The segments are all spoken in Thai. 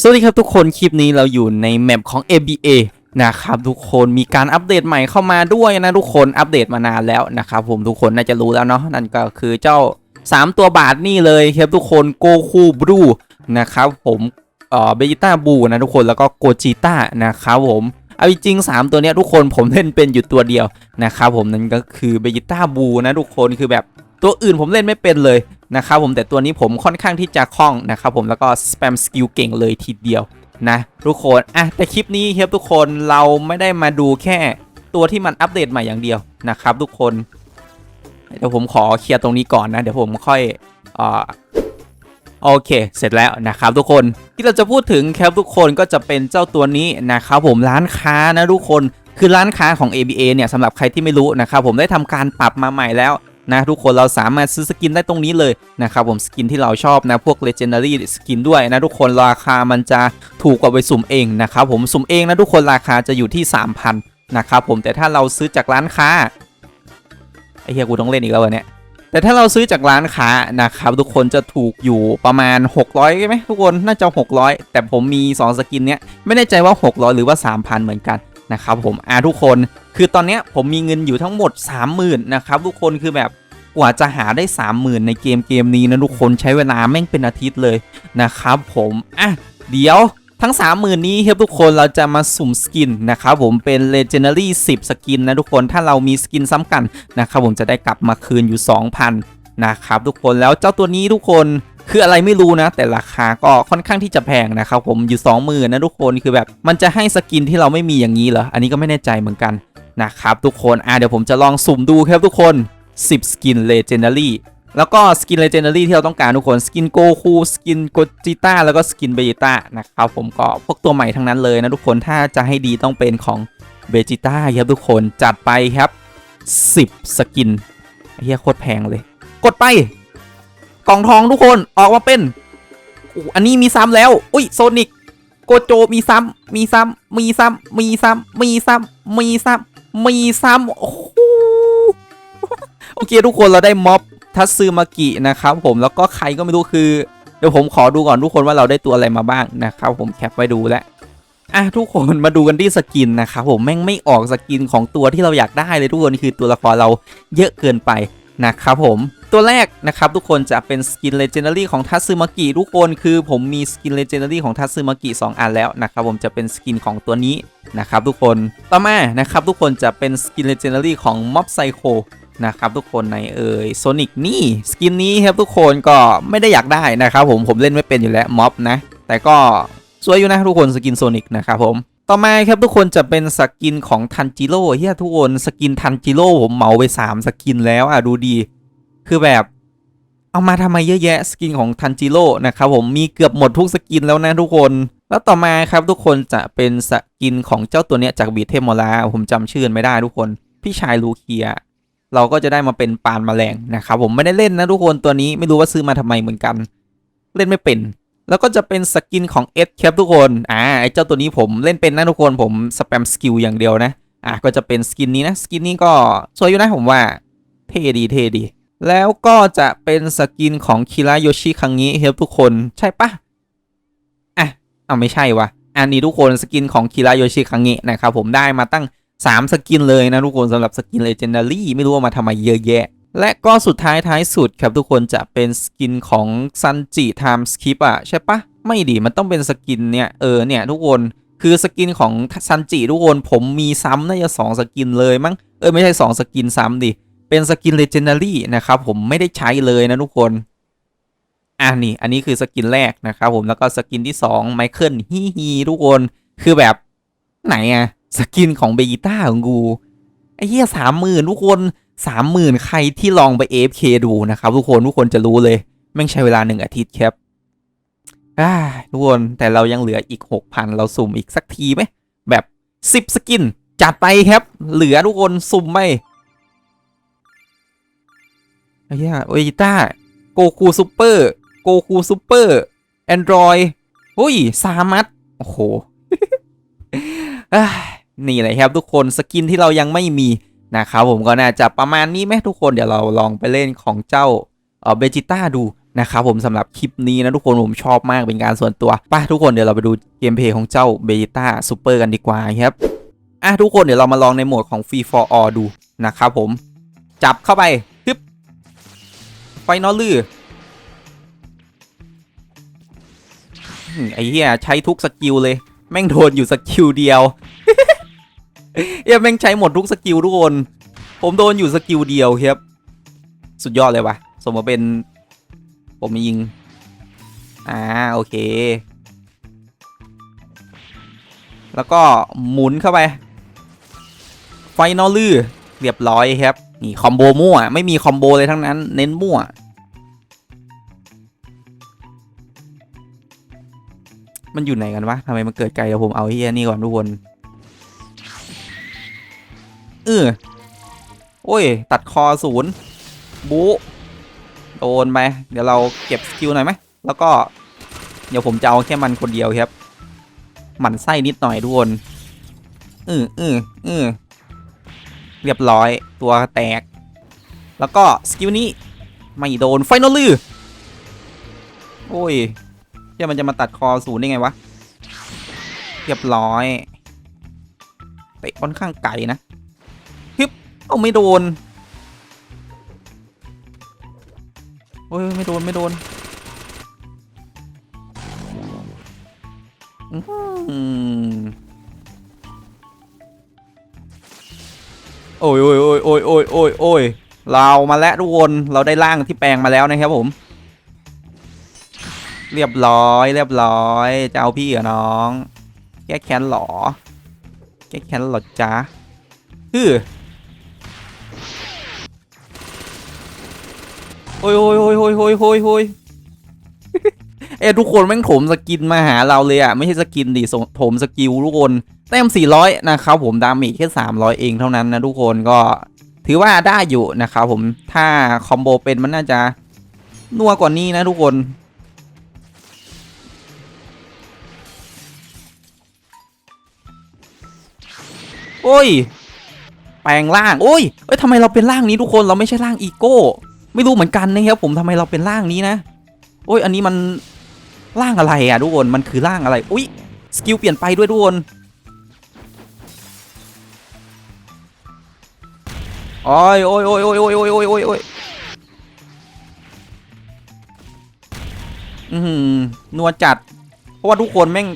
สวัสดีครับทุกคนคลิปนี้เราอยู่ในแมปของ ABA นะครับทุกคนมีการอัปเดตใหม่เข้ามาด้วยนะทุกคนอัปเดตมานานแล้วนะครับผมทุกคนน่าจะรู้แล้วเนาะนั่นก็คือเจ้า 3 ตัวบาทนี่เลยครับทุกคนโกคูบลูนะครับผมเอ่อเบจิต้าบูนะทุกคนแล้วก็โกจิต้านะครับผมเอาจริง 3 ตัวเนี้ยทุกคนผมเล่นเป็นอยู่ตัวเดียวนะครับผมนั่นก็คือเบจิต้าบูนะทุกคนคือแบบตัวอื่นผมเล่นไม่เป็นเลย นะครับผมแต่ตัวนี้ผมค่อนข้างที่จะคล่องนะครับผมแล้วก็สแปมสกิลเก่งเลยทีเดียวนะทุกคนอะแต่คลิปนี้ครับทุกคนเราไม่ได้มาดูแค่ตัวที่มันอัปเดตใหม่อย่างเดียวนะครับทุกคนเดี๋ยวผมขอเคลียร์ตรงนี้ก่อนนะ เดี๋ยวผมค่อยอ่าโอเค เสร็จแล้วนะครับทุกคนที่เราจะพูดถึงครับทุกคนก็จะเป็นเจ้าตัวนี้นะครับผมร้านค้านะทุกคนคือร้านค้าของ ABA เนี่ยสำหรับใครที่ไม่รู้นะครับผมได้ทำการปรับมาใหม่แล้ว นะทุกคนเราสามารถซื้อสกินได้ตรงนี้เลยนะครับผมสกินที่เราชอบนะพวก Legendary สกินด้วยนะทุกคนราคามันจะถูกกว่าไปสุ่มเองนะครับผมสุ่มเองนะทุกคนราคาจะอยู่ที่ 3,000นะครับผมแต่ถ้าเราซื้อจากร้านค้าไอเฮียกูต้องเล่นอีกแล้วเหรอเนี่ยแต่ถ้าเราซื้อจากร้านค้านะครับทุกคนจะถูกอยู่ประมาณ 600ใช่ไหมทุกคนน่าจะ 600 แต่ผมมี 2 สกินเนี้ยไม่แน่ใจว่า 600 หรือว่า 3,000 เหมือนกัน นะครับผมอ่าทุกคน คือตอนนี้ผมมีเงินอยู่ทั้งหมด 30,000นะครับทุกคนคือแบบกว่าจะหาได้ 30,000 ในเกมเกมนี้นะทุกคนใช้เวลาแม่งเป็นอาทิตย์เลยนะครับผมอะเดี๋ยวทั้ง 30,000 นี้ครับทุกคนเราจะมาสุ่มสกินนะครับผมเป็น Legendary 10 สกินนะทุกคนถ้าเรามีสกินซ้ำกันนะครับผมจะได้กลับมาคืนอยู่ 2,000 นะครับทุกคนแล้วเจ้าตัวนี้ทุกคน คืออะไรไม่รู้นะ แต่ราคาก็ค่อนข้างที่จะแพงนะครับผมอยู่ 20,000นะทุกคนคือแบบมันจะให้สกินที่เราไม่มีอย่างนี้เหรออันนี้ก็ไม่แน่ใจเหมือนกันนะครับทุกคนอะเดี๋ยวผมจะลองสุ่มดูครับทุกคน 10 สกิน Legendary แล้วก็สกิน Legendary ที่เราต้องการทุกคนสกินโกคูสกินโกจิต้าแล้วก็สกินเบจิต้านะครับผมก็พวกตัวใหม่ทั้งนั้นเลยนะทุกคนถ้าจะให้ดีต้องเป็นของเบจิต้าครับทุกคนจัดไปครับ 10 สกินเฮียโคตรแพงเลย กดไป กล่องทองทุกคนออกมาเป็นอู้อันนี้มีซ้ำแล้ว อุ้ยโซนิกโกโจมีซ้ำมีซ้ำมีซ้ำมีซ้ำมีซ้ำมีซ้ำมีซ้ำโอ้โหโอเคทุกคนเราได้ม็อบทัตซึมากินะครับผมแล้วก็ใครก็ไม่รู้คือเดี๋ยวผมขอดูก่อนทุกคนว่าเราได้ตัวอะไรมาบ้างนะครับผมแคปไว้ดูแล้วอะทุกคนมาดูกันที่สกินนะครับผมแม่งไม่ออกสกินของตัวที่เราอยากได้เลยทุกคนคือตัวละครเราเยอะเกินไป นะครับผมตัวแรกนะครับทุกคนจะเป็นสกินเลเจนดารี่ของทัตซึมากิทุกคนคือผมมีสกินเลเจนดารี่ของทัตซึมากิ2อันแล้วนะครับผมจะเป็นสกินของตัวนี้นะครับทุกคนต่อมานะครับทุกคนจะเป็นสกินเลเจนดารี่ของม็อบไซโคนะครับทุกคนในเอ่ยโซนิกนี่สกินนี้ครับทุกคนก็ไม่ได้อยากได้นะครับผมผมเล่นไม่เป็นอยู่แล้วม็อบนะแต่ก็สวยอยู่นะทุกคนสกินโซนิกนะครับผม ต่อมาครับทุกคนจะเป็นสกินของทันจิโร่เฮียทุกคนสกินทันจิโร่ผมเหมาไป 3 สกินแล้วอะดูดี คือแบบเอามาทำไมเยอะแยะสกินของทันจิโร่นะครับผมมีเกือบหมดทุกสกินแล้วนะทุกคน แล้วต่อมาครับทุกคนจะเป็นสกินของเจ้าตัวเนี้ยจากบีเทมโมลาผมจำชื่อไม่ได้ทุกคน พี่ชายลูเคีย เราก็จะได้มาเป็นปานแมลงนะครับผมไม่ได้เล่นนะทุกคนตัวนี้ไม่รู้ว่าซื้อมาทำไมเหมือนกัน เล่นไม่เป็น แล้วก็จะเป็นสกินของเอสครับทุกคน อ่าไอเจ้าตัวนี้ผมเล่นเป็นนะทุกคนผมสแปมสกิลอย่างเดียวนะ อ่าก็จะเป็นสกินนี้นะสกินนี้ก็สวยอยู่นะผมว่า เท่ดีเท่ดี แล้วก็จะเป็นสกินของคิระโยชิครั้งงิครับทุกคนใช่ปะอะเอาไม่ใช่วะอันนี้ทุกคนสกินของคิระโยชิครั้งงินะครับผมได้มาตั้ง 3 สกินเลยนะทุกคนสำหรับสกินเลเจนดารี่ไม่รู้ว่ามาทำไมเยอะแยะ และก็สุดท้ายท้ายสุดครับทุกคนจะเป็นสกินของซันจิไทม์สคิปอะใช่ปะไม่ดีมันต้องเป็นสกินเนี่ยเออเนี่ยทุกคนคือสกินของซันจิทุกคนผมมีซ้ำน่าจะสองสกินเลยมั้งเออไม่ใช่ 2 สกินซ้ำดิ เป็นสกินเลเจนดารี่นะครับผมไม่ได้ใช้เลยนะทุกคนอะนี่อันนี้คือสกินแรกนะครับผมแล้วก็สกินที่2ไมเคิลฮีฮีทุกคนคือแบบไหนอะสกินของเบยิต้าของกูไอ้เหี้ยสามหมื่นทุกคน สามหมื่นใครที่ลองไป AFK ดูนะครับ ทุกคนทุกคนจะรู้เลยแม่งใช้เวลาหนึ่งอาทิตย์ครับอ่าทุกคนแต่เรายังเหลืออีก6,000เราสุ่มอีกสักทีไหมแบบ10สกิน จัดไปครับ เหลือทุกคนสุ่มไหมไอ้เหี้ยโอจิต้าโกคูซูเปอร์โกคูซูเปอร์แอนดรอยอุ้ยสามัดโอ้โหอ่านี่แหละครับทุกคนสกินที่เรายังไม่มี นะครับผมก็น่าจะประมาณนี้ไหมทุกคนเดี๋ยวเราลองไปเล่นของเจ้าเบจิต้าดูนะครับผมสำหรับคลิปนี้นะทุกคนผมชอบมากเป็นการส่วนตัวไปทุกคนเดี๋ยวเราไปดูเกมเพลย์ของเจ้าเบจิต้าซูเปอร์กันดีกว่าครับอะทุกคนเดี๋ยวเรามาลองในโหมดของ Free for All ดูนะครับผมจับเข้าไปฮึบไฟนอลลืออืมไอ้เหี้ยใช้ทุกสกิลเลย แม่งโดนอยู่สกิลเดียว เอ้ยแม่งใช้หมดทุกสกิลทุกคน ผมโดนอยู่สกิลเดียวครับ สุดยอดเลยวะสมมาเป็น ผมยิง อ่าโอเค แล้วก็หมุนเข้าไป ไฟนอลลือเรียบร้อยครับ นี่คอมโบมั่ว ไม่มีคอมโบเลยทั้งนั้น เน้นมั่วมันอยู่ไหนกันวะทำไมมันเกิดไกลเดี๋ยวผมเอาเฮียนี่ก่อนทุกคน เออโอ้ย ตัดคอศูนย์บูโดนไปเดี๋ยวเราเก็บสกิลหน่อยไหม แล้วก็ เดี๋ยวผมจะเอาแค่มันคนเดียวครับ หมันไส้นิดหน่อยทุกคนอืออืออือเรียบร้อยตัวแตก แล้วก็สกิลนี้ ไม่โดนไฟนอลลือโอ้ยเดี๋ยวมันจะมาตัดคอศูนย์ได้ไงวะ เรียบร้อยเตะค่อนข้างไกลนะ เอ้าไม่โดนโอ้ยไม่โดน ไม่โดนอื้อหือโอ้ยโอ้ยโอ้ยโอ้ยโอ้ยโอ้ยโอ้ยเรามาแล้วทุกคนเราได้ร่างที่แปลงมาแล้วนะครับผม เรียบร้อย เรียบร้อยจะเอาพี่เหรอน้อง แก้แค้นหรอ แก้แค้นหรอจ๊ะฮือ โอ้ยโอ้ยโอ้ยโอ้ยโอ้ยโอ้ยโอ้ยเอ้ยทุกคนแม่งโถมสกินมาหาเราเลยอะไม่ใช่สกินดิโถมสกิลทุกคนแต้ม400 นะครับผมดาเมจแค่300 เองเท่านั้นนะทุกคนก็ถือว่าได้อยู่นะครับผมถ้าคอมโบเป็นมันน่าจะนัวกว่านี้นะทุกคนโอ้ย แปลงร่าง โอ้ย เอ้ยทำไมเราเป็นร่างนี้ทุกคน เราไม่ใช่ร่างอีโก้ ไม่รู้เหมือนกันนะครับผมทำไมเราเป็นร่างนี้นะ โอ้ยอันนี้มันร่างอะไรอะทุกคนมันคือร่างอะไรอุ้ยสกิลเปลี่ยนไปด้วยทุกคนโอ้ยโอ้ยโอ้ยโอ้ยโอ้ยโอ้ยโอ้ยโอ้ยโอ้ยอือหือนัวจัด เพราะว่าทุกคนแม่ง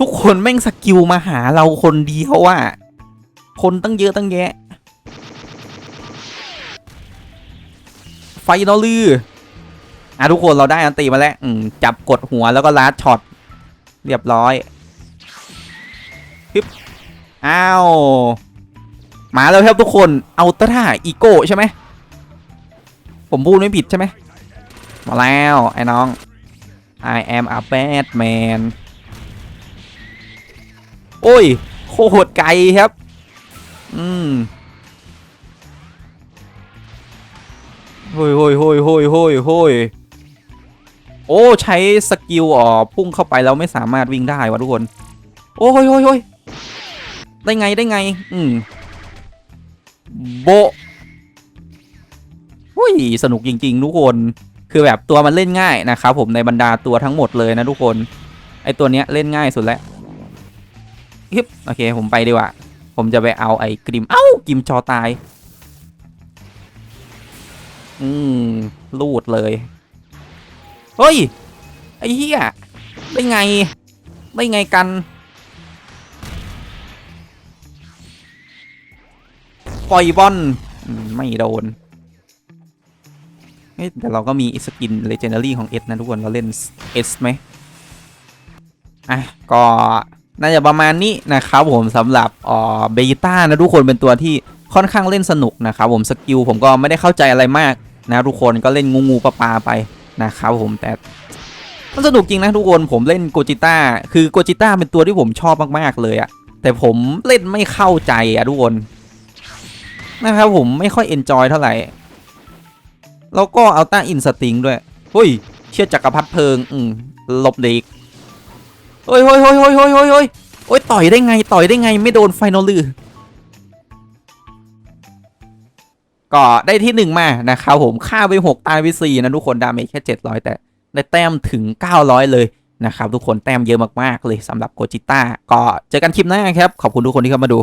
ทุกคนแม่งสกิลมาหาเราคนเดียวอะคนตั้งเยอะตั้งแยะ ฟนอลลืออะทุกคนเราได้อันตีมาแล้วจับกดหัวแล้วก็ลาดช็อตเรียบร้อยปึ๊บอ้าวมาแล้วครับทุกคนเอาตราอีโก้ใช่ไหมผมพูดไม่ผิดใช่ไหมมาแล้วไอ้น้อง I am a bad man โอ้ย โคตรไกลครับ อืม โฮ้ยโฮ้ยโฮ้ยโฮ้ยโฮ้ยโฮ้ยโอ้ใช้สกิลอ๋อพุ่งเข้าไปแล้วไม่สามารถวิ่งได้วะทุกคน โอ้ยโฮ้ยโฮ้ยได้ไงได้ไง อืมโบะหุ้ยสนุกจริง ๆ ทุกคน คือแบบตัวมันเล่นง่ายนะครับผมในบรรดาตัวทั้งหมดเลยนะทุกคน ไอตัวเนี้ยเล่นง่ายสุดแล้วฮิปโอเคผมไปดีกว่า ผมจะไปเอาไอ้กริม เอ้ากริมจอตาย อืมลูดเลย เฮ้ย ไอ้เหี้ย ได้ไง ได้ไงกัน ปล่อยบอลไม่โดนเฮ้ยแต่เราก็มีสกิน Legendary ของเอสนะทุกคน เราเล่นเอสไหมอะ ก็น่าจะประมาณนี้นะครับผมสำหรับอ่อเบต้านะทุกคนเป็นตัวที่ค่อนข้างเล่นสนุกนะครับผมสกิลผมก็ไม่ได้เข้าใจอะไรมาก นะทุกคนก็เล่นงูงูปลาปลาไปนะครับผมแต่มันสนุกจริงนะทุกคนผมเล่นโกจิต้าคือโกจิต้าเป็นตัวที่ผมชอบมากๆเลยอะแต่ผมเล่นไม่เข้าใจอะทุกคนนะครับผมไม่ค่อยเอนจอยเท่าไหร่ แล้วก็เอาต้าอินสติงด้วยเฮ้ยเชื่อจักรพรรดิเพลิงอืมลบเด็กเฮ้ยเฮ้ยเฮ้ยเฮ้ยเฮ้ยเฮ้ยเฮ้ยโอ้ยต่อยได้ไงต่อยได้ไงไม่โดนไฟนอลลือ ก็ได้ที่หนึ่งมานะครับผมฆ่าไป 6 ตายไป4นะทุกคนดาเมจแค่ 700 แต่ได้แต้มถึง 900 เลยนะครับทุกคนแต้มเยอะมากๆเลยสำหรับโกจิต้าก็เจอกันคลิปหน้าครับ ขอบคุณทุกคนที่เข้ามาดู